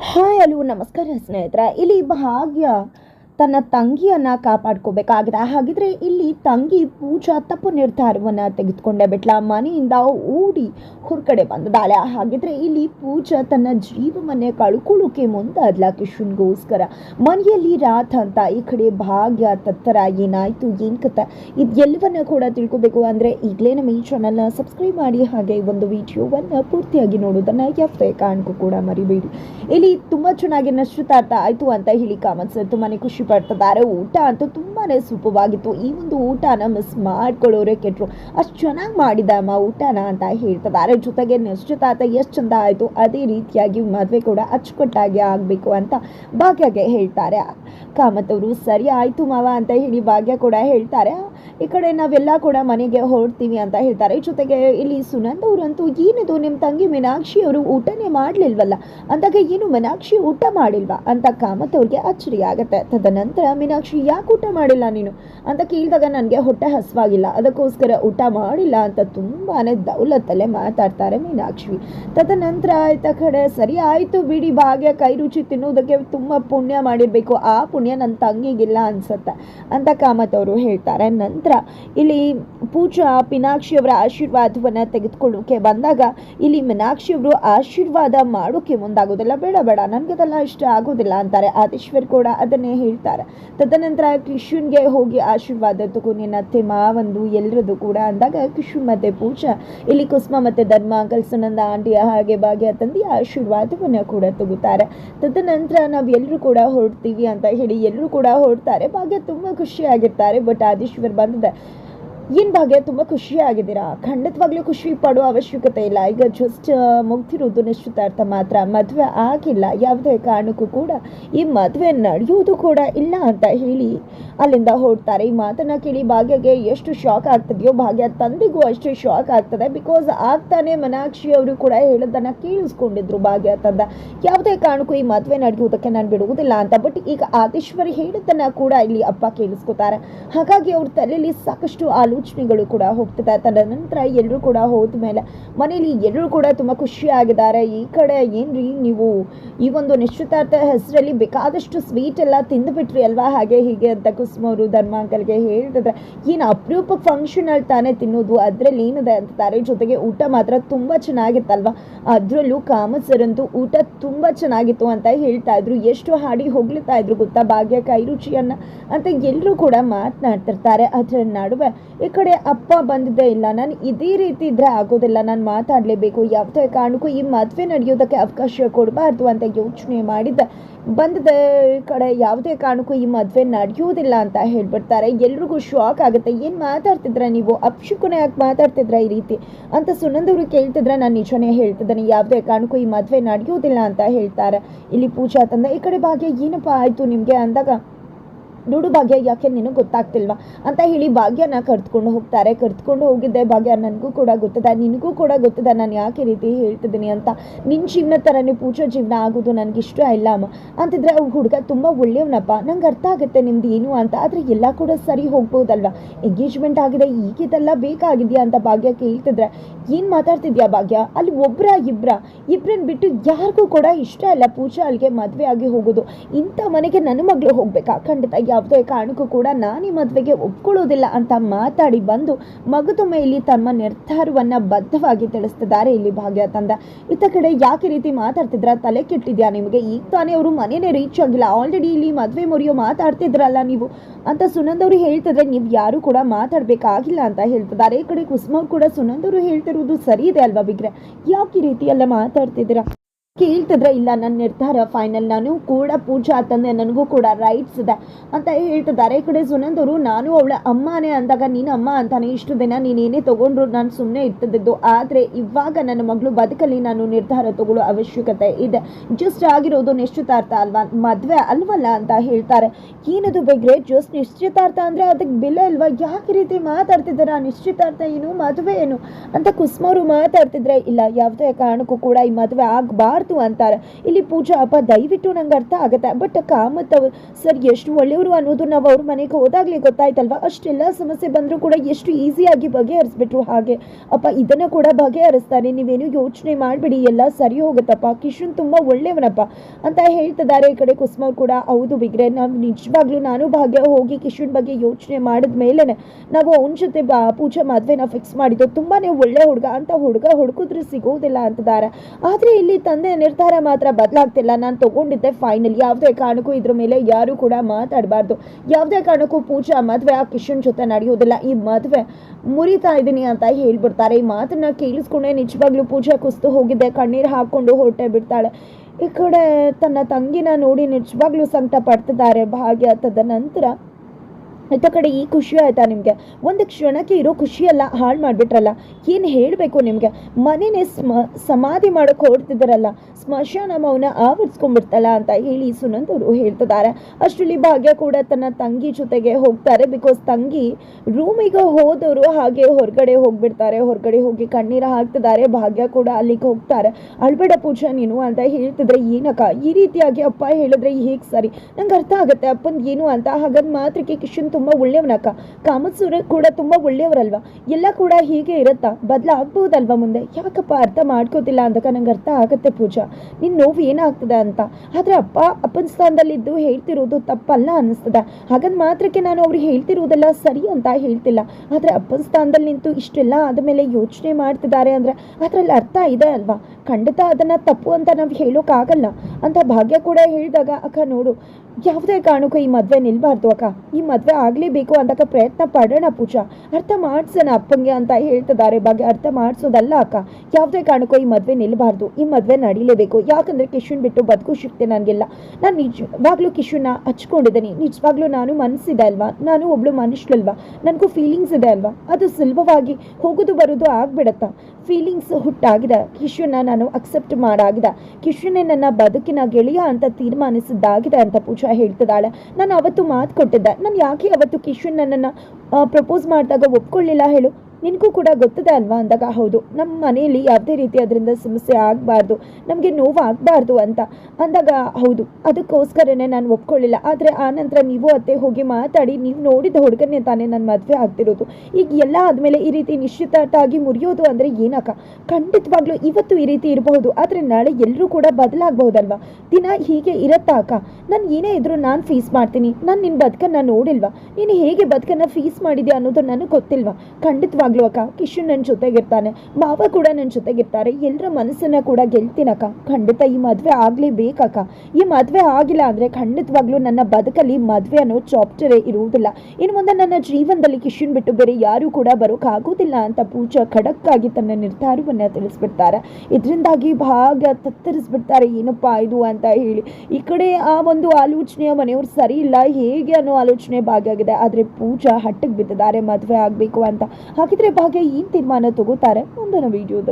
Hi hello ನಮಸ್ಕಾರ ಸ್ನೇಹಿತರೆ. ಇಲ್ಲಿ ಭಾಗ್ಯ ತನ್ನ ತಂಗಿಯನ್ನು ಕಾಪಾಡ್ಕೋಬೇಕಾಗಿದೆ. ಹಾಗಿದ್ರೆ ಇಲ್ಲಿ ತಂಗಿ ಪೂಜಾ ತಪ್ಪು ನಿರ್ಧಾರವನ್ನು ತೆಗೆದುಕೊಂಡೆ ಬಿಟ್ಲ. ಮನೆಯಿಂದ ಓಡಿ ಹೊರಗಡೆ ಬಂದದಾಳೆ. ಹಾಗಿದ್ರೆ ಇಲ್ಲಿ ಪೂಜಾ ತನ್ನ ಜೀವವನ್ನೇ ಕಳ್ಕೊಳ್ಳೋಕೆ ಮುಂದಾದ್ಲ ಕಿಶುನ್ಗೋಸ್ಕರ. ಮನೆಯಲ್ಲಿ ರಾತ್ ಅಂತ ಈ ಕಡೆ ಭಾಗ್ಯ, ತತ್ತರ ಏನಾಯ್ತು, ಏನ್ ಕತೆ ಇದೆಲ್ಲವನ್ನ ಕೂಡ ತಿಳ್ಕೊಬೇಕು ಅಂದರೆ ಈಗಲೇ ನಮ್ಮ ಈ ಚಾನಲ್ನ ಸಬ್ಸ್ಕ್ರೈಬ್ ಮಾಡಿ ಹಾಗೆ ಈ ಒಂದು ವಿಡಿಯೋವನ್ನು ಪೂರ್ತಿಯಾಗಿ ನೋಡೋದನ್ನ ಯಾವುದೇ ಕಾರಣಕ್ಕೂ ಕೂಡ ಮರಿಬೇಡಿ. ಇಲ್ಲಿ ತುಂಬಾ ಚೆನ್ನಾಗಿ ನಿಶ್ಚಿತಾರ್ಥ ಆಯಿತು ಅಂತ ಹೇಳಿ ಕಾಮೆಂಟ್ಸ್ ತುಂಬಾ ಖುಷಿ ಪಡ್ತಿದ್ದಾರೆ ಊಟ ಅಂತೂ ತುಂಬಾ ಸೂಪವಾಗಿತ್ತು. ಈ ಒಂದು ಊಟನ ಮಿಸ್ ಮಾಡ್ಕೊಳ್ಳೋರೆ ಕೆಟ್ಟರು ಅಷ್ಟು ಚೆನ್ನಾಗಿ ಮಾಡಿದ ಅಮ್ಮ ಊಟನ ಅಂತ ಹೇಳ್ತಿದ್ದಾರೆ. ಜೊತೆಗೆ ನಿಶ್ಚಿತಾರ್ಥ ಎಷ್ಟು ಚಂದ ಆಯಿತು. ಅದೇ ರೀತಿಯಾಗಿ ಮದುವೆ ಕೂಡ ಅಚ್ಚುಕಟ್ಟಾಗಿ ಆಗಬೇಕು ಅಂತ ಭಾಗ್ಯಗೆ ಹೇಳ್ತಾರೆ. ಕಾಮತ್ ಅವರು ಸರಿ ಆಯಿತು ಮಾವ ಅಂತ ಹೇಳಿ ಭಾಗ್ಯ ಕೂಡ ಹೇಳ್ತಾರೆ. ಈ ಕಡೆ ನಾವೆಲ್ಲ ಕೂಡ ಮನೆಗೆ ಹೊರಡ್ತೀವಿ ಅಂತ ಹೇಳ್ತಾರೆ. ಜೊತೆಗೆ ಇಲ್ಲಿ ಸುನಂದ್ ಅವರಂತೂ ಏನಿದು ನಿಮ್ಮ ತಂಗಿ ಮೀನಾಕ್ಷಿ ಅವರು ಊಟನೇ ಮಾಡಲಿಲ್ವಲ್ಲ? ಅಂದಾಗ ಏನು ಮೀನಾಕ್ಷಿ ಊಟ ಮಾಡಿಲ್ವಾ? ಅಂತ ಕಾಮತ್ ಅವ್ರಿಗೆ ಅಚ್ಚರಿ ಆಗುತ್ತೆ. ತದನಂತರ ಮೀನಾಕ್ಷಿ, ಯಾಕೆ ಊಟ ಮಾಡಿಲ್ಲ ನೀನು? ಅಂತ ಕೇಳಿದಾಗ ನನಗೆ ಹೊಟ್ಟೆ ಹಸುವಾಗಿಲ್ಲ. ಅದಕ್ಕೋಸ್ಕರ ಊಟ ಮಾಡಿಲ್ಲ ಅಂತ ತುಂಬಾ ದೌಲತ್ತಲ್ಲೇ ಮಾತಾಡ್ತಾರೆ ಮೀನಾಕ್ಷಿ. ತದನಂತರ ಆಯ್ತ ಕಡೆ, ಸರಿ ಆಯಿತು ಬಿಡಿ, ಭಾಗ್ಯ, ಕೈ ರುಚಿ ತಿನ್ನೋದಕ್ಕೆ ತುಂಬ ಪುಣ್ಯ ಮಾಡಿರಬೇಕು. ಆ ಪುಣ್ಯ ನನ್ನ ತಂಗಿಗಿಲ್ಲ ಅನ್ಸುತ್ತೆ. ಅಂತ ಕಾಮತ್ ಅವರು ಹೇಳ್ತಾರೆ. ನಂತರ ಇಲ್ಲಿ ಪೂಜಾ ಮೀನಾಕ್ಷಿ ಅವರ ಆಶೀರ್ವಾದವನ್ನು ತೆಗೆದುಕೊಳ್ಳೋಕೆ ಬಂದಾಗ ಇಲ್ಲಿ ಮೀನಾಕ್ಷಿಯವರು ಆಶೀರ್ವಾದ ಮಾಡೋಕೆ ಮುಂದಾಗೋದಿಲ್ಲ. ಬೇಡ ಬೇಡ ನನಗೆ ಅದೆಲ್ಲ ಇಷ್ಟ ಆಗೋದಿಲ್ಲ ಅಂತಾರೆ. ಆದೇಶ್ವರ್ ಕೂಡ ಅದನ್ನೇ ಹೇಳ್ತಾರೆ. ತದನಂತರ ಕಿಶನ್ಗೆ ಹೋಗಿ ಆಶೀರ್ವಾದ ತಗೋ, ನಿನ್ನ ಅತ್ತೆ ಮಾವಂದು ಎಲ್ಲರದು ಕೂಡ ಅಂದಾಗ ಕೃಷ್ಣ ಮತ್ತೆ ಪೂಜಾ ಇಲ್ಲಿ ಕುಸುಮ ಮತ್ತೆ ಧರ್ಮ, ಕಲ್ಸನಂದ ಆಂಟಿಯ ಹಾಗೆ ಭಾಗ್ಯ ತಂದಿ ಆಶೀರ್ವಾದವನ್ನು ಕೂಡ ತಗೋತಾರೆ. ತದನಂತರ ನಾವು ಎಲ್ಲರೂ ಕೂಡ ಹೊರಡ್ತೀವಿ ಅಂತ ಹೇಳಿ ಎಲ್ಲರೂ ಕೂಡ ಹೊರಡ್ತಾರೆ. ಭಾಗ್ಯ ತುಂಬ ಖುಷಿಯಾಗಿರ್ತಾರೆ. ಬಟ್ ಆದೀಶ್ವರ್ ಬಂದಿದೆ ಏನು ಭಾಗ್ಯ ತುಂಬ ಖುಷಿಯಾಗಿದ್ದೀರಾ? ಖಂಡಿತವಾಗ್ಲೂ ಖುಷಿ ಪಡೋ ಅವಶ್ಯಕತೆ ಇಲ್ಲ. ಈಗ ಜಸ್ಟ್ ಮುಗ್ದಿರೋದು ನಿಶ್ಚಿತಾರ್ಥ ಮಾತ್ರ. ಮದುವೆ ಆಗಿಲ್ಲ. ಯಾವುದೇ ಕಾರಣಕ್ಕೂ ಕೂಡ ಈ ಮದುವೆ ನಡೆಯುವುದು ಕೂಡ ಇಲ್ಲ ಅಂತ ಹೇಳಿ ಅಲ್ಲಿಂದ ಹೊರಡ್ತಾರೆ. ಈ ಮಾತನ್ನ ಕೇಳಿ ಭಾಗ್ಯಗೆ ಎಷ್ಟು ಶಾಕ್ ಆಗ್ತದೆಯೋ, ಭಾಗ್ಯ ತಂದೆಗೂ ಅಷ್ಟೇ ಶಾಕ್ ಆಗ್ತದೆ. ಬಿಕಾಸ್ ಆಗ್ತಾನೆ ಮನಾಕ್ಷಿ ಅವರು ಕೂಡ ಹೇಳೋದನ್ನ ಕೇಳಿಸ್ಕೊಂಡಿದ್ರು ಭಾಗ್ಯ ತಂದ. ಯಾವುದೇ ಕಾರಣಕ್ಕೂ ಈ ಮದುವೆ ನಡೆಯುವುದಕ್ಕೆ ನಾನು ಬಿಡುವುದಿಲ್ಲ ಅಂತ. ಬಟ್ ಈಗ ಆದೇಶ್ವರಿ ಹೇಳಿದ್ದನ್ನ ಕೂಡ ಇಲ್ಲಿ ಅಪ್ಪ ಕೇಳಿಸ್ಕೊತಾರೆ. ಹಾಗಾಗಿ ಅವ್ರ ತಲೆಯಲ್ಲಿ ಸಾಕಷ್ಟು ಆಲೋಚನೆಗಳು ಕೂಡ ಹೋಗ್ತದೆ ತದನಂತರ ಎಲ್ಲರೂ ಕೂಡ ಹೋದ ಮೇಲೆ ಮನೇಲಿ ಎಲ್ಲರೂ ಕೂಡ ತುಂಬ ಖುಷಿಯಾಗಿದ್ದಾರೆ. ಈ ಕಡೆ ಏನ್ರಿ ನೀವು ಈ ಒಂದು ನಿಶ್ಚಿತಾರ್ಥ ಹೆಸರಲ್ಲಿ ಬೇಕಾದಷ್ಟು ಸ್ವೀಟ್ ಎಲ್ಲ ತಿಂದುಬಿಟ್ರಿ ಅಲ್ವಾ? ಹಾಗೆ ಹೀಗೆ ಅಂತ ಕುಸುಮ ಅವರು ಧರ್ಮ ಅಂಕಲ್ಗೆ ಹೇಳ್ತಿದ್ರೆ ಏನು ಅಪರೂಪ ಫಂಕ್ಷನ್ ಅಲ್ಲಿ ತಾನೇ ತಿನ್ನೋದು? ಅದರಲ್ಲಿ ಏನಿದೆ ಅಂತಾರೆ ಜೊತೆಗೆ ಊಟ ಮಾತ್ರ ತುಂಬ ಚೆನ್ನಾಗಿತ್ತಲ್ವಾ? ಅದರಲ್ಲೂ ಕಾಮಸರಂತೂ ಸರ್ ಊಟ ತುಂಬ ಚೆನ್ನಾಗಿತ್ತು ಅಂತ ಹೇಳ್ತಾ ಇದ್ರು. ಎಷ್ಟು ಹಾಡಿ ಹೋಗ್ಲಿತಾ ಇದ್ರು ಗೊತ್ತಾ? ಭಾಗ್ಯ, ಕೈ ರುಚಿಯನ್ನ ಅಂತ ಎಲ್ಲರೂ ಕೂಡ ಮಾತನಾಡ್ತಿರ್ತಾರೆ. ಅದರ ನಡುವೆ ಕಡೆ ಅಪ್ಪ ಬಂದಿದ್ದೇ ಇಲ್ಲ. ನಾನು ಇದೇ ರೀತಿ ಇದ್ರೆ ಆಗೋದಿಲ್ಲ. ನಾನು ಮಾತಾಡಲೇಬೇಕು. ಯಾವುದೇ ಕಾರಣಕ್ಕೂ ಈ ಮದುವೆ ನಡೆಯೋದಕ್ಕೆ ಅವಕಾಶ ಕೊಡಬಾರ್ದು ಅಂತ ಯೋಚನೆ ಮಾಡಿದ್ದ. ಬಂದಿದ್ದೆ ಈ ಕಡೆ ಯಾವುದೇ ಕಾರಣಕ್ಕೂ ಈ ಮದುವೆ ನಡೆಯೋದಿಲ್ಲ ಅಂತ ಹೇಳ್ಬಿಡ್ತಾರೆ. ಎಲ್ರಿಗೂ ಶಾಕ್ ಆಗುತ್ತೆ. ಏನು ಮಾತಾಡ್ತಿದ್ರ ನೀವು? ಅಪ್ಶುಕುನೇ ಯಾಕೆ ಮಾತಾಡ್ತಿದ್ರ ಈ ರೀತಿ? ಅಂತ ಸುನಂದವರು ಕೇಳ್ತಿದ್ರೆ ನಾನು ನಿಜನೇ ಹೇಳ್ತಿದ್ದೇನೆ. ಯಾವುದೇ ಕಾರಣಕ್ಕೂ ಈ ಮದುವೆ ನಡೆಯೋದಿಲ್ಲ ಅಂತ ಹೇಳ್ತಾರೆ. ಇಲ್ಲಿ ಪೂಜಾ ತಂದ, ಈ ಕಡೆ ಭಾಗ್ಯ, ಏನಪ್ಪ ಆಯಿತು ನಿಮಗೆ ಅಂದಾಗ? ನೋಡು ಭಾಗ್ಯ ಯಾಕೆ ನಿನಗೆ ಗೊತ್ತಾಗ್ತಿಲ್ವಾ? ಅಂತ ಹೇಳಿ ಭಾಗ್ಯನ ಕರೆದುಕೊಂಡು ಹೋಗ್ತಾರೆ. ಕರೆದುಕೊಂಡು ಹೋಗಿದ್ದೆ, ಭಾಗ್ಯ ನನಗೂ ಕೂಡ ಗೊತ್ತದ. ನಿನಗೂ ಕೂಡ ಗೊತ್ತಿದೆ. ನಾನು ಯಾಕೆ ರೀತಿ ಹೇಳ್ತಿದ್ದೀನಿ ಅಂತ. ನಿನ್ನ ಜೀವನ ಥರನೇ ಪೂಜಾ ಜೀವನ ಆಗೋದು ನನಗೆ ಇಷ್ಟ ಇಲ್ಲ ಅಮ್ಮ. ಅಂತಿದ್ರೆ ಅವ್ ಹುಡುಗ ತುಂಬ ಒಳ್ಳೆಯವನಪ್ಪ. ನಂಗೆ ಅರ್ಥ ಆಗುತ್ತೆ ನಿಮ್ದು ಏನು ಅಂತ. ಆದರೆ ಎಲ್ಲ ಕೂಡ ಸರಿ ಹೋಗ್ಬೋದಲ್ವಾ? ಎಂಗೇಜ್ಮೆಂಟ್ ಆಗಿದೆ, ಈಗಿದೆಲ್ಲ ಬೇಕಾಗಿದೆಯಾ ಅಂತ ಭಾಗ್ಯ ಕೇಳ್ತಿದ್ರೆ, ಏನು ಮಾತಾಡ್ತಿದ್ಯಾ ಭಾಗ್ಯ? ಅಲ್ಲಿ ಒಬ್ಬರ ಇಬ್ಬರ ಇಬ್ರನ್ನ ಬಿಟ್ಟು ಯಾರಿಗೂ ಕೂಡ ಇಷ್ಟ ಇಲ್ಲ ಪೂಜಾ ಅಲ್ಲಿಗೆ ಮದುವೆ ಆಗಿ ಹೋಗೋದು. ಇಂಥ ಮನೆಗೆ ನನ್ನ ಮಗಳು ಹೋಗ್ಬೇಕಾ? ಖಂಡಿತ ಯಾವುದೇ ಕಾರಣಕ್ಕೂ ಕೂಡ ನಾನು ಈ ಮದುವೆಗೆ ಒಪ್ಕೊಳ್ಳೋದಿಲ್ಲ ಅಂತ ಮಾತಾಡಿ ಬಂದು ಮಗದು ಮೇಲೆ ತಮ್ಮ ನಿರ್ಧಾರವನ್ನು ಬದ್ಧವಾಗಿ ತಿಳಿಸ್ತಿದ್ದಾರೆ. ಇಲ್ಲಿ ಭಾಗ್ಯ ತಂದ, ಇತ್ತ ಕಡೆ ಯಾಕೆ ರೀತಿ ಮಾತಾಡ್ತಿದ್ರ? ತಲೆ ಕೆಟ್ಟಿದ್ಯಾ ನಿಮಗೆ? ಈಗ ತಾನೇ ಅವರು ಮನೇನೆ ರೀಚ್ ಆಗಿಲ್ಲ. ಆಲ್ರೆಡಿ ಇಲ್ಲಿ ಮದುವೆ ಮುರಿಯೋ ಮಾತಾಡ್ತಿದ್ರಲ್ಲ ನೀವು. ಅಂತ ಸುನಂದವರು ಹೇಳ್ತಿದ್ರೆ ನೀವು ಯಾರು ಕೂಡ ಮಾತಾಡಬೇಕಾಗಿಲ್ಲ ಅಂತ ಹೇಳ್ತಿದ್ದಾರೆ. ಈ ಕಡೆ ಕುಸುಮ ಕೂಡ ಸುನಂದವರು ಹೇಳ್ತಿರೋದು ಸರಿ ಇದೆ ಅಲ್ವಾ ಬಿಗ್ರೆ? ಯಾಕೆ ಈ ರೀತಿ ಎಲ್ಲ ಮಾತಾಡ್ತಿದ್ದೀರಾ? ಕೇಳ್ತಿದ್ರೆ, ಇಲ್ಲ ನನ್ನ ನಿರ್ಧಾರ ಫೈನಲ್ ನಾನು ಕೂಡ ಪೂಜಾ ತಂದೆ, ನನಗೂ ಕೂಡ ರೈಟ್ಸ್ ಇದೆ ಅಂತ ಹೇಳ್ತಿದ್ದಾರೆ. ಈ ಕಡೆ ಸುನಂದರು ನಾನು ಅವಳ ಅಮ್ಮನೇ ಅಂದಾಗ, ನೀನು ಅಮ್ಮ ಅಂತಾನೆ ಇಷ್ಟು ದಿನ ನೀನೇನೇ ತಗೊಂಡ್ರು ನಾನು ಸುಮ್ಮನೆ ಇರ್ತದಿದ್ದು ಆದರೆ ಇವಾಗ ನನ್ನ ಮಗಳು ಬದುಕಲ್ಲಿ ನಾನು ನಿರ್ಧಾರ ತಗೊಳ್ಳೋ ಅವಶ್ಯಕತೆ ಇದೆ. ಜಸ್ಟ್ ಆಗಿರೋದು ನಿಶ್ಚಿತಾರ್ಥ ಅಲ್ವಾ? ಮದುವೆ ಅಲ್ವಲ್ಲ ಅಂತ ಹೇಳ್ತಾರೆ. ಏನದು ಬೇಗ್ರೆ? ಜಸ್ಟ್ ನಿಶ್ಚಿತಾರ್ಥ ಅಂದರೆ ಅದಕ್ಕೆ ಬೆಲೆ ಅಲ್ವಾ? ಯಾಕೆ ರೀತಿ ಮಾತಾಡ್ತಿದ್ದೀರಾ? ನಿಶ್ಚಿತಾರ್ಥ ಏನು, ಮದುವೆ ಏನು? ಅಂತ ಕುಸ್ಮವರು ಮಾತಾಡ್ತಿದ್ರೆ, ಇಲ್ಲ, ಯಾವುದೇ ಕಾರಣಕ್ಕೂ ಕೂಡ ಈ ಮದುವೆ ಆಗಬಾರ್ದು ಮಾಡಬಾರ್ದು ಅಂತಾರೆ. ಇಲ್ಲಿ ಪೂಜಾ ಅಪ್ಪ ದಯವಿಟ್ಟು ನಂಗೆ ಅರ್ಥ ಆಗುತ್ತೆ. ಬಟ್ ಕಾಮತ್ ಅವ್ರು, ಸರ್, ಎಷ್ಟು ಒಳ್ಳೆಯವರು ಅನ್ನೋದು ನಾವು ಅವ್ರ ಮನೆಗೆ ಹೋದಾಗಲೇ ಗೊತ್ತಾಯ್ತಲ್ವಾ? ಅಷ್ಟೆಲ್ಲ ಸಮಸ್ಯೆ ಬಂದರೂ ಕೂಡ ಎಷ್ಟು ಈಸಿಯಾಗಿ ಬಗೆಹರಿಸ್ಬಿಟ್ರು ಹಾಗೆ. ಅಪ್ಪ, ಇದನ್ನು ಕೂಡ ಬಗೆಹರಿಸ್ತಾರೆ. ನೀವೇನು ಯೋಚನೆ ಮಾಡಬೇಡಿ. ಎಲ್ಲ ಸರಿ ಹೋಗುತ್ತಪ್ಪ. ಕಿಶನ್ ತುಂಬ ಒಳ್ಳೆಯವನಪ್ಪ ಅಂತ ಹೇಳ್ತಿದ್ದಾರೆ ಈ ಕಡೆ ಕುಸುಮ ಕೂಡ. ಹೌದು ಬಿಗ್ರೆ, ನಾವು ನಿಜವಾಗ್ಲೂ ನಾನು ಭಾಗ್ಯ ಹೋಗಿ ಕಿಶನ್ ಬಗ್ಗೆ ಯೋಚನೆ ಮಾಡಿದ ಮೇಲೆ ನಾವು ಅವನ ಜೊತೆ ಬಾ, ಪೂಜಾ ಮದುವೆನ ಫಿಕ್ಸ್ ಮಾಡಿದ್ದು. ತುಂಬಾ ಒಳ್ಳೆ ಹುಡುಗ. ಅಂತ ಹುಡುಗ ಹುಡುಕಿದ್ರೆ ಸಿಗೋದಿಲ್ಲ ಅಂತಿದ್ದಾರೆ. ಆದರೆ ಇಲ್ಲಿ ತಂದೆ ನಿರ್ಧಾರ ಮಾತ್ರ ಬದಲಾಗ್ತಿಲ್ಲ. ನಾನು ತಗೊಂಡಿದ್ದೆ ಫೈನಲ್ ಯಾವುದೇ ಕಾರಣಕ್ಕೂ ಇದ್ರ ಮೇಲೆ ಯಾರು ಕೂಡ ಮಾತಾಡಬಾರ್ದು. ಯಾವುದೇ ಕಾರಣಕ್ಕೂ ಪೂಜಾ, ಮದುವೆ, ಆ ಕಿಶನ್ ಜೊತೆ ನಡೆಯುವುದಿಲ್ಲ. ಈ ಮದುವೆ ಮುರಿತಾ ಇದ್ದೀನಿ ಅಂತ ಹೇಳ್ಬಿಡ್ತಾರೆ. ಈ ಮಾತನ್ನ ಕೇಳಿಸ್ಕೊಂಡೆ ನಿಜವಾಗ್ಲೂ ಪೂಜಾ ಕುಸ್ತು ಹೋಗಿದ್ದೆ ಕಣ್ಣೀರು ಹಾಕೊಂಡು ಹೊಟ್ಟೆ ಬಿಡ್ತಾಳೆ. ಈ ಕಡೆ ತನ್ನ ತಂಗಿನ ನೋಡಿ ನಿಜವಾಗ್ಲೂ ಸಂಕಟ ಪಡ್ತಿದ್ದಾರೆ. ಭಾಗ್ಯ ತದನಂತರ ಇತ್ತ ಕಡೆ ಈ ಖುಷಿ ಆಯ್ತಾ ನಿಮಗೆ? ಒಂದು ಕ್ಷಣಕ್ಕೆ ಇರೋ ಖುಷಿಯೆಲ್ಲ ಹಾಳು ಮಾಡಿಬಿಟ್ರಲ್ಲ? ಏನು ಹೇಳಬೇಕು ನಿಮಗೆ? ಮನೇನೆ ಸ್ಮ, ಸಮಾಧಿ ಮಾಡೋಕ್ಕೆ ಹೊರಡ್ತಿದ್ದಾರಲ್ಲ ಸ್ಮಶಾನ ಮೌನ ಆವರಿಸ್ಕೊಂಡ್ಬಿಡ್ತಲ್ಲ ಅಂತ ಹೇಳಿ ಸುನಂದ್ ಅವರು ಹೇಳ್ತಿದ್ದಾರೆ ಅಷ್ಟರಲ್ಲಿ ಭಾಗ್ಯ ಕೂಡ ತನ್ನ ತಂಗಿ ಜೊತೆಗೆ ಹೋಗ್ತಾರೆ. ಬಿಕಾಸ್ ತಂಗಿ ರೂಮಿಗೆ ಹೋದವರು ಹಾಗೆ ಹೊರಗಡೆ ಹೋಗ್ಬಿಡ್ತಾರೆ. ಹೊರಗಡೆ ಹೋಗಿ ಕಣ್ಣೀರು ಹಾಕ್ತಿದ್ದಾರೆ ಭಾಗ್ಯ ಕೂಡ ಅಲ್ಲಿಗೆ ಹೋಗ್ತಾರೆ. ಅಳ್ಬೇಡ ಪೂಜಾ ನೀನು ಅಂತ ಹೇಳ್ತಿದ್ರೆ ಏನಕ್ಕ? ಈ ರೀತಿಯಾಗಿ ಅಪ್ಪ ಹೇಳಿದ್ರೆ ಹೇಗೆ ಸರಿ? ನಂಗೆ ಅರ್ಥ ಆಗುತ್ತೆ. ಅಪ್ಪಂದು ಏನು ಅಂತ? ಹಾಗಾದ ಮಾತ್ರಕ್ಕೆ ಕಿಶನ್ ತುಂಬ ಒಳ್ಳೆಯವನಕ್ಕ. ಕಾಮತ್ಸೂರ ಕೂಡ ತುಂಬ ಒಳ್ಳೆಯವರಲ್ವಾ? ಎಲ್ಲ ಕೂಡ ಹೀಗೆ ಇರುತ್ತಾ? ಬದಲಾಗ್ಬೋದಲ್ವಾ ಮುಂದೆ? ಯಾಕಪ್ಪ ಅರ್ಥ ಮಾಡ್ಕೋತಿಲ್ಲ ಅಂದಕ್ಕ ನಂಗೆ ಅರ್ಥ ಆಗುತ್ತೆ ಪೂಜಾ. ನಿನ್ನ ನೋವು ಏನಾಗ್ತದೆ ಅಂತ. ಆದರೆ ಅಪ್ಪ ಅಪ್ಪನ ಸ್ಥಾನದಲ್ಲಿದ್ದು ಹೇಳ್ತಿರೋದು ತಪ್ಪಲ್ಲ ಅನ್ನಿಸ್ತದೆ ಹಾಗಂದ ಮಾತ್ರಕ್ಕೆ ನಾನು ಅವ್ರಿಗೆ ಹೇಳ್ತಿರೋದೆಲ್ಲ ಸರಿ ಅಂತ ಹೇಳ್ತಿಲ್ಲ. ಆದರೆ ಅಪ್ಪನ ಸ್ಥಾನದಲ್ಲಿ ನಿಂತು ಇಷ್ಟೆಲ್ಲ ಆದಮೇಲೆ ಯೋಚನೆ ಮಾಡ್ತಿದ್ದಾರೆ ಅಂದರೆ ಅದರಲ್ಲಿ ಅರ್ಥ ಇದೆ ಅಲ್ವಾ? ಖಂಡಿತ ಅದನ್ನು ತಪ್ಪು ಅಂತ ನಾವು ಹೇಳೋಕ್ಕಾಗಲ್ಲ ಅಂತ ಭಾಗ್ಯ ಕೂಡ ಹೇಳಿದಾಗ, ಅಕ್ಕ ನೋಡು ಯಾವುದೇ ಕಾರಣಕ್ಕೂ ಈ ಮದುವೆ ನಿಲ್ಬಾರ್ದು ಅಕ್ಕ. ಈ ಮದುವೆ ಆಗಲೇಬೇಕು ಅಂತಕ್ಕ ಪ್ರಯತ್ನ ಪಡೋಣ ಪೂಜಾ. ಅರ್ಥ ಮಾಡಿಸೋಣ ಅಪ್ಪಂಗೆ ಅಂತ ಹೇಳ್ತಿದ್ದಾರೆ. ಬಗ್ಗೆ ಅರ್ಥ ಮಾಡಿಸೋದಲ್ಲ ಅಕ್ಕ. ಯಾವುದೇ ಕಾರಣಕ್ಕೂ ಈ ಮದುವೆ ನಿಲ್ಬಾರ್ದು. ಈ ಮದುವೆ ನಡೀಲೇಬೇಕು. ಯಾಕಂದರೆ ಕಿಶುನ್ ಬಿಟ್ಟು ಬದುಕು ಶಕ್ತಿ ನನಗೆಲ್ಲ. ನಾನು ನಿಜವಾಗ್ಲೂ ಕಿಶುನ್ನ ಹಚ್ಕೊಂಡಿದ್ದೀನಿ. ನಿಜವಾಗ್ಲೂ ನಾನು ಮನಸ್ಸಿದೆ ಅಲ್ವಾ? ನಾನು ಒಬ್ಳು ಮನುಷ್ಯಲ್ವಾ ನನಗೂ ಫೀಲಿಂಗ್ಸ್ ಇದೆ ಅಲ್ವಾ? ಅದು ಸುಲಭವಾಗಿ ಹೋಗೋದು ಬರೋದು ಆಗ್ಬಿಡತ್ತಾ? ಫೀಲಿಂಗ್ಸ್ ಹುಟ್ಟಾಗಿದೆ. ಕಿಶುನ ನಾನು ಅಕ್ಸೆಪ್ಟ್ ಮಾಡಾಗಿದೆ. ಕಿಶುನೇ ನನ್ನ ಬದುಕಿನ ಗೆಳೆಯ ಅಂತ ತೀರ್ಮಾನಿಸಿದ್ದಾಗಿದೆ ಅಂತ ಪೂಜಾ ಹೇಳ್ತಿದ್ದಾಳೆ. ನಾನು ಅವತ್ತು ಮಾತು ಕೊಟ್ಟಿದ್ದೆ. ನಾನು ಯಾಕೆ ಅವತ್ತು ಕಿಶನ್ ನನ್ನನ್ನು ಪ್ರಪೋಸ್ ಮಾಡಿದಾಗ ಒಪ್ಕೊಳ್ಳಿಲ್ಲ ಹೇಳು. ನಿನಗೂ ಕೂಡ ಗೊತ್ತಿದೆ ಅಲ್ವಾ ಅಂದಾಗ, ಹೌದು ನಮ್ಮ ಮನೆಯಲ್ಲಿ ಯಾವುದೇ ರೀತಿ ಅದರಿಂದ ಸಮಸ್ಯೆ ಆಗಬಾರ್ದು, ನಮಗೆ ನೋವು ಆಗಬಾರ್ದು ಅಂತ ಅಂದಾಗ, ಹೌದು, ಅದಕ್ಕೋಸ್ಕರನೇ ನಾನು ಒಪ್ಕೊಳ್ಳಿಲ್ಲ. ಆದರೆ ಆ ನಂತರ ನೀವು ಅತ್ತೆ ಹೋಗಿ ಮಾತಾಡಿ, ನೀವು ನೋಡಿದ ಹುಡುಗನೇ ತಾನೇ ನನ್ನ ಮದುವೆ ಆಗ್ತಿರೋದು. ಈಗ ಎಲ್ಲ ಆದಮೇಲೆ ಈ ರೀತಿ ನಿಶ್ಚಿತಾರ್ಥ ಆಗಿ ಮುರಿಯೋದು ಅಂದರೆ ಏನಕ್ಕ ಖಂಡಿತವಾಗ್ಲೂ ಇವತ್ತು ಈ ರೀತಿ ಇರಬಹುದು, ಆದರೆ ನಾಳೆ ಎಲ್ಲರೂ ಕೂಡ ಬದಲಾಗಬಹುದಲ್ವಾ? ದಿನ ಹೀಗೆ ಇರತ್ತಾ ಅಕ್ಕ ನಾನು ಏನೇ ಇದ್ರೂ ನಾನು ಫೀಸ್ ಮಾಡ್ತೀನಿ, ನಾನು ನಿನ್ನ ಬದುಕನ್ನು ನೋಡಿಲ್ವಾ? ನೀನು ಹೇಗೆ ಬದುಕನ್ನು ಫೀಸ್ ಮಾಡಿದೆ ಅನ್ನೋದು ನನಗೆ ಗೊತ್ತಿಲ್ವಾ? ಖಂಡಿತವಾಗ್ಲೂ ಅಕ್ಕ. ಕಿಶನ್ ನನ್ನ ಜೊತೆಗಿರ್ತಾನೆ. ಮಾವ ಕೂಡ ನನ್ನ ಜೊತೆಗಿರ್ತಾರೆ. ಎಲ್ಲರ ಮನಸ್ಸನ್ನ ಕೂಡ ಗೆಲ್ತೀನಕ್ಕ. ಖಂಡಿತ ಈ ಮದುವೆ ಆಗಲೇಬೇಕಕ್ಕ ಈ ಮದುವೆ ಆಗಿಲ್ಲ ಅಂದರೆ ಖಂಡಿತವಾಗ್ಲೂ ನನ್ನ ಬದುಕಲ್ಲಿ ಮದುವೆ ಅನ್ನೋ ಚಾಪ್ಟರೇ ಇರುವುದಿಲ್ಲ. ಇನ್ನು ಮುಂದೆ ನನ್ನ ಜೀವನದಲ್ಲಿ ಕಿಶುನ್ ಬಿಟ್ಟು ಬೇರೆ ಯಾರೂ ಕೂಡ ಬರೋಕ್ಕಾಗೋದಿಲ್ಲ ಅಂತ ಪೂಜಾ ಖಡಕ್ಕಾಗಿ ತನ್ನ ನಿರ್ಧಾರವನ್ನು ತಿಳಿಸ್ಬಿಡ್ತಾರೆ. ಇದರಿಂದಾಗಿ ಭಾಗ ತತ್ತರಿಸ್ಬಿಡ್ತಾರೆ. ಏನಪ್ಪ ಇದು ಅಂತ ಹೇಳಿ. ಈ ಕಡೆ ಆ ಒಂದು ಆಲೋಚನೆಯ ಮನೆಯವ್ರು ಸರಿ ಇಲ್ಲ. ಹೇಗೆ ಅನ್ನೋ ಆಲೋಚನೆ ಭಾಗಿಯಾಗಿದೆ. ಆದರೆ ಪೂಜಾ ಹಟ್ಟಿಗೆ ಬಿದ್ದಿದ್ದಾರೆ ಮದುವೆ ಆಗಬೇಕು ಅಂತ. ಹಾಗಿದ್ರೆ ಭಾಗ್ಯ ಏನ್ ತೀರ್ಮಾನ ತಗೋತಾರೆ ಮುಂದಿನ ವಿಡಿಯೋದಲ್ಲಿ